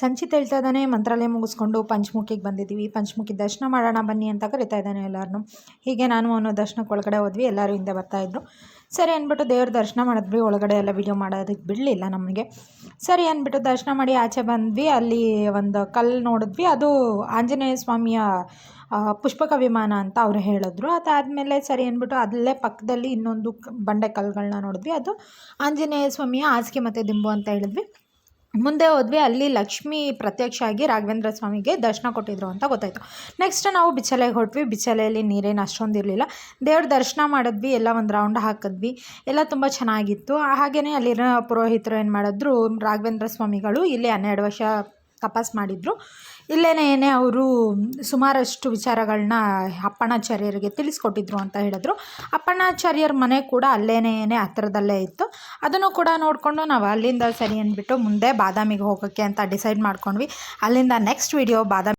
ಸಂಚಿತ್ ಹೇಳ್ತಾ ಇದ್ದಾನೆ, ಮಂತ್ರಾಲಯ ಮುಗಿಸ್ಕೊಂಡು ಪಂಚಮುಖಿಗೆ ಬಂದಿದ್ದೀವಿ. ಪಂಚಮುಖಿ ದರ್ಶನ ಮಾಡೋಣ ಬನ್ನಿ ಅಂತ ಕರಿತಾ ಇದ್ದಾನೆ ಎಲ್ಲರನ್ನೂ ಹೀಗೆ ನಾನು ಅವನು ದರ್ಶನಕ್ಕೆ ಒಳಗಡೆ ಹೋದ್ವಿ, ಎಲ್ಲರೂ ಹಿಂದೆ ಬರ್ತಾಯಿದ್ರು ಸರಿ ಅಂದ್ಬಿಟ್ಟು ದೇವ್ರ ದರ್ಶನ ಮಾಡಿದ್ವಿ ಒಳಗಡೆ ಎಲ್ಲ ವಿಡಿಯೋ ಮಾಡೋದಕ್ಕೆ ಬಿಡಲಿಲ್ಲ ನಮಗೆ. ಸರಿ ಅಂದ್ಬಿಟ್ಟು ದರ್ಶನ ಮಾಡಿ ಆಚೆ ಬಂದ್ವಿ, ಅಲ್ಲಿ ಒಂದು ಕಲ್ಲು ನೋಡಿದ್ವಿ. ಅದು ಆಂಜನೇಯ ಸ್ವಾಮಿಯ ಪುಷ್ಪಕ ವಿಮಾನ ಅಂತ ಅವರು ಹೇಳಿದ್ರು. ಅದಾದಮೇಲೆ ಸರಿ ಅಂದ್ಬಿಟ್ಟು ಅಲ್ಲೇ ಪಕ್ಕದಲ್ಲಿ ಇನ್ನೊಂದು ಬಂಡೆ ಕಲ್ಲುಗಳನ್ನ ನೋಡಿದ್ವಿ. ಅದು ಆಂಜನೇಯ ಸ್ವಾಮಿಯ ಹಾಸಿಗೆ ಮತ್ತು ದಿಂಬು ಅಂತ ಹೇಳಿದ್ವಿ. ಮುಂದೆ ಹೋದ್ವಿ, ಅಲ್ಲಿ ಲಕ್ಷ್ಮಿ ಪ್ರತ್ಯಕ್ಷ ಆಗಿ ರಾಘವೇಂದ್ರ ಸ್ವಾಮಿಗೆ ದರ್ಶನ ಕೊಟ್ಟಿದ್ರು ಅಂತ ಗೊತ್ತಾಯಿತು. ನೆಕ್ಸ್ಟ್ ನಾವು ಬಿಚ್ಚಲೆಗೆ ಹೊರಟ್ವಿ. ಬಿಚ್ಚಲೆಯಲ್ಲಿ ನೀರೇನು ಅಷ್ಟೊಂದು ಇರಲಿಲ್ಲ. ದೇವ್ರ ದರ್ಶನ ಮಾಡಿದ್ವಿ, ಎಲ್ಲ ಒಂದು ರೌಂಡ್ ಹಾಕಿದ್ವಿ. ಎಲ್ಲ ತುಂಬ ಚೆನ್ನಾಗಿತ್ತು. ಹಾಗೆಯೇ ಅಲ್ಲಿರೋ ಪುರೋಹಿತರು ಏನು ಮಾಡಿದ್ರು, ರಾಘವೇಂದ್ರ ಸ್ವಾಮಿಗಳು ಇಲ್ಲಿ ಹನ್ನೆರಡು ವರ್ಷ ತಪಸ್ ಮಾಡಿದರು. ಇಲ್ಲೇನೇ ಅವರು ಸುಮಾರಷ್ಟು ವಿಚಾರಗಳನ್ನ ಅಪ್ಪಣಾಚಾರ್ಯರಿಗೆ ತಿಳಿಸ್ಕೊಟ್ಟಿದ್ರು ಅಂತ ಹೇಳಿದ್ರು. ಅಪ್ಪಣಾಚಾರ್ಯರ ಮನೆ ಕೂಡ ಅಲ್ಲೇನೇ ಹತ್ತಿರದಲ್ಲೇ ಇತ್ತು. ಅದನ್ನು ಕೂಡ ನೋಡಿಕೊಂಡು ನಾವು ಅಲ್ಲಿಂದ ಸರಿ ಅಂದ್ಬಿಟ್ಟು ಮುಂದೆ ಬಾದಾಮಿಗೆ ಹೋಗೋಕ್ಕೆ ಅಂತ ಡಿಸೈಡ್ ಮಾಡ್ಕೊಂಡ್ವಿ. ಅಲ್ಲಿಂದ ನೆಕ್ಸ್ಟ್ ವಿಡಿಯೋ ಬಾದಾಮಿ